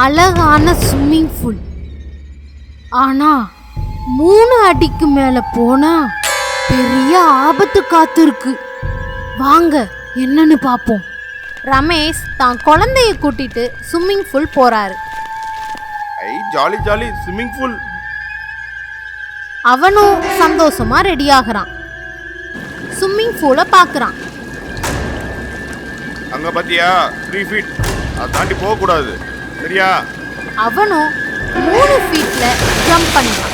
அழகான swimming pool ஆனா மூணு அடிக்கு மேல போனா பெரிய ஆபத்து காத்திருக்கு. வாங்க என்னன்னு பாப்போம். ரமேஷ் தான் குழந்தைய கூட்டிட்டு ஸ்விம்மிங் பூல் போறாரு. ஐ ஜாலி ஜாலி ஸ்விம்மிங் பூல் அவனும் சந்தோஷமா ரெடி ஆகுறான். ஸ்விம்மிங் பூலை பார்க்கறான் அங்க பாத்தியா? த்ரீ ஃபீட் அதை தாண்டி போக கூடாது சரியா? அவனும் மூணு ஃபீட்ல ஜம்ப் பண்ணான்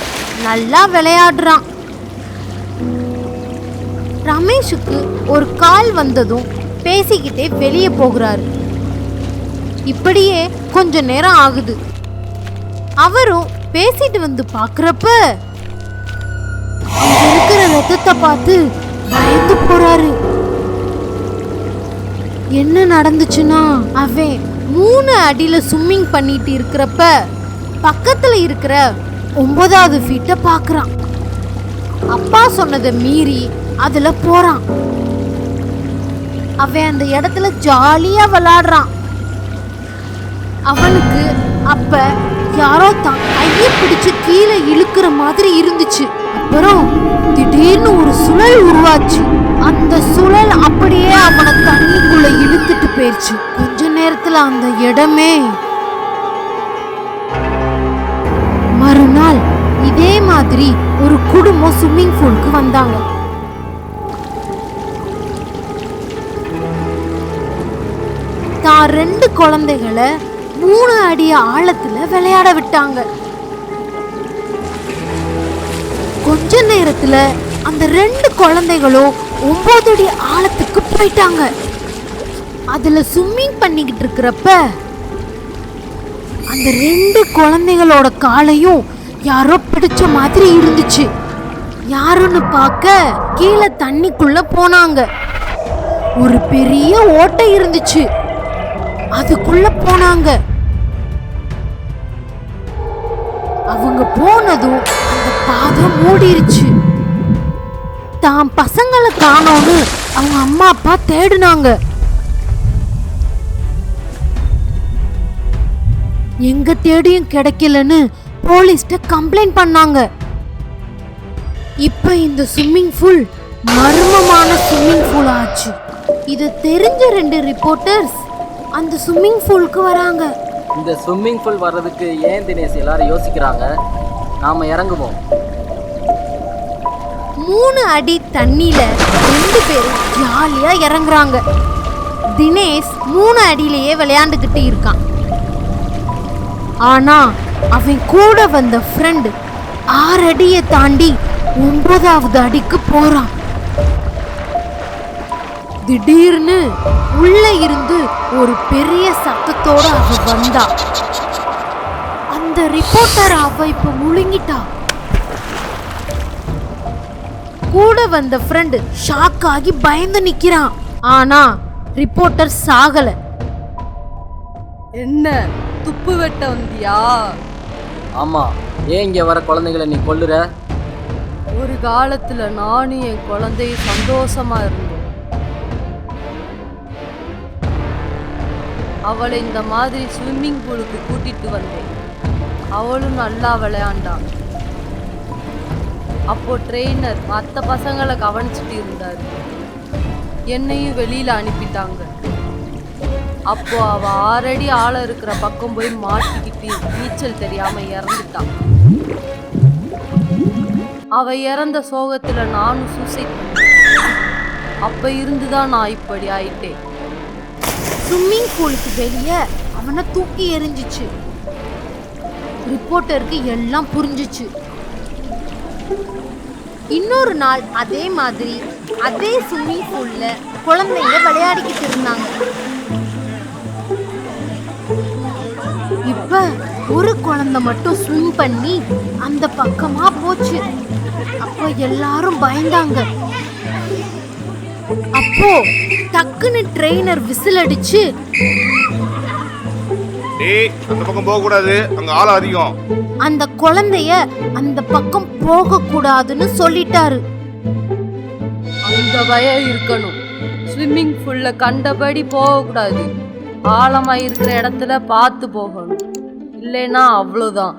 நல்லா விளையாடுறான். ரமேஷுக்கு ஒரு கால் வந்ததும் பேசிக்கிட்டே வெளியே போகிறாரு. இப்படியே கொஞ்ச நேரம் ஆகுது. அவரும் பேசிட்டு வந்து பாக்குறப்ப இருக்கிற ரத்தத்தை பார்த்து பயந்து போறாரு. என்ன நடந்துச்சுன்னா அவன் மூணு அடியில் ஸ்விம்மிங் பண்ணிட்டு இருக்கிறப்ப பக்கத்தில் இருக்கிற ஒன்பதாவது ஃபீட்டை பார்க்குறான் அப்பா சொன்னதை மீறி அதில் போகிறான் அவன் அந்த இடத்துல ஜாலியாக விளாடுறான் அவனுக்கு அப்போ யாரோ தான் கையை பிடிச்சு கீழே இழுக்கிற மாதிரி இருந்துச்சு. அப்புறம் திடீர்னு ஒரு சுழல் உருவாச்சு. அந்த சுழல் அப்படியே அவனை தண்ணிக்குள்ள இழுத்துட்டு போயிடுச்சு நேரத்தில் அந்த இடமே. மறுநாள் இதே மாதிரி ஒரு குடும்பம் ஸ்விம்மிங் பூலுக்கு வந்தாங்க. தான் ரெண்டு குழந்தைகளை மூணு அடி ஆழத்துல விளையாட விட்டாங்க. கொஞ்ச நேரத்துல அந்த ரெண்டு குழந்தைகளும் ஒன்பது அடி ஆழத்துக்கு போயிட்டாங்க. அதுல ஸ்விம்மிங் பண்ணிக்கிட்டு இருக்கிறப்ப அந்த ரெண்டு குழந்தைகளோட காலையும் யாரோ பிடிச்ச மாதிரி இருந்துச்சு. யாருன்னு பார்க்க கீழே தண்ணிக்குள்ள போனாங்க. ஒரு பெரிய ஓட்டை இருந்துச்சு. அதுக்குள்ள போனாங்க. அவங்க போனதும் அந்த பாதம் மூடிருச்சு. தான் பசங்களை காணோன்னு அவங்க அம்மா அப்பா தேடினாங்க. எங்க தேடியும் கிடைக்கலன்னு போலீஸ்ட கம்ப்ளைண்ட் பண்ணாங்க. இப்ப இந்த ஸ்விம்மிங் பூல் மர்மமான ஸ்விம்மிங் பூல் ஆச்சு. இது தெரிஞ்ச ரெண்டு ரிப்போர்ட்டர்ஸ் அந்த ஸ்விம்மிங் பூலுக்கு வராங்க. இந்த ஸ்விம்மிங் பூல் வர்றதுக்கு ஏன் தினேஷ் எல்லாரும் யோசிக்கிறாங்க? நாம இறங்குவோம். மூணு அடி தண்ணியில ரெண்டு பேரும் ஜாலியா இறங்குறாங்க. தினேஷ் மூணு அடியிலேயே விளையாண்டுக்கிட்டு இருக்கான். ஆனா அவன் கூட வந்த ஃப்ரெண்டு ஆறு அடியை தாண்டி ஒன்பதாவது அடிக்கு போறான். திடீர்னு உள்ள இருந்து ஒரு பெரிய சத்தத்தோட அவ வந்தா. அந்த ரிப்போர்ட்டர் அவ இப்ப முழுங்கிட்டா. கூட வந்த ஃப்ரெண்டு ஷாக் ஆகி பயந்து நிக்கிறான். ஆனா ரிப்போர்ட்டர் சாகல. என்ன? துப்பு வெட்ட வந்தியா? ஆமா ஏன் இங்க வர குழந்தைகளை நீ கொல்லுற? ஒரு காலத்துல நானும் என் குழந்தையும் சந்தோஷமா இருந்தோம். அவளை இந்த மாதிரி ஸ்விம்மிங் பூலுக்கு கூட்டிட்டு வந்தேன். அவளும் நல்லா விளையாண்டா. அப்போ ட்ரெயினர் மற்ற பசங்களை கவனிச்சிட்டு இருந்தாரு. என்னையும் வெளியில அனுப்பிட்டாங்க. அப்போ அவ ஆறடி ஆழம் இருக்கிற பக்கம் போய் மாட்டிக்கிட்டு நீச்சல் தெரியாம இறந்துட்டான் அவ இறந்த சோகத்துல நானும் சூசைட் அப்போ அப்ப இருந்துதான் நான் இப்படி ஆயிட்டேன். ஸ்விம்மிங் பூலுக்கு வெளியே அவனை தூக்கி எரிஞ்சிச்சு ரிப்போர்ட்டருக்கு எல்லாம் புரிஞ்சுச்சு. இன்னொரு நாள் அதே மாதிரி அதே ஸ்விம்மிங் பூல்ல குழந்தைங்க விளையாடிக்கிட்டு இருந்தாங்க. ஒரு குழந்தை மட்டும் ஸ்விம் பண்ணி அந்த பக்கமா போச்சு. அப்போ எல்லாரும் பயந்தாங்க. அப்போ டக்குன்னு ட்ரெயினர் விசில் அடிச்சு டேய் அந்த பக்கம் போக கூடாது அங்க ஆழம் அதிகம். அந்த குழந்தைய அந்த பக்கம் போக கூடாதுன்னு சொல்லிட்டாரு. அந்த பயம் இருக்கணும். ஸ்விம்மிங் பூல்ல கண்டபடி போகக்கூடாது. ஆழமா இருக்கிற இடத்துல பார்த்து போகணும். இல்லைன்னா அவ்வளோதான்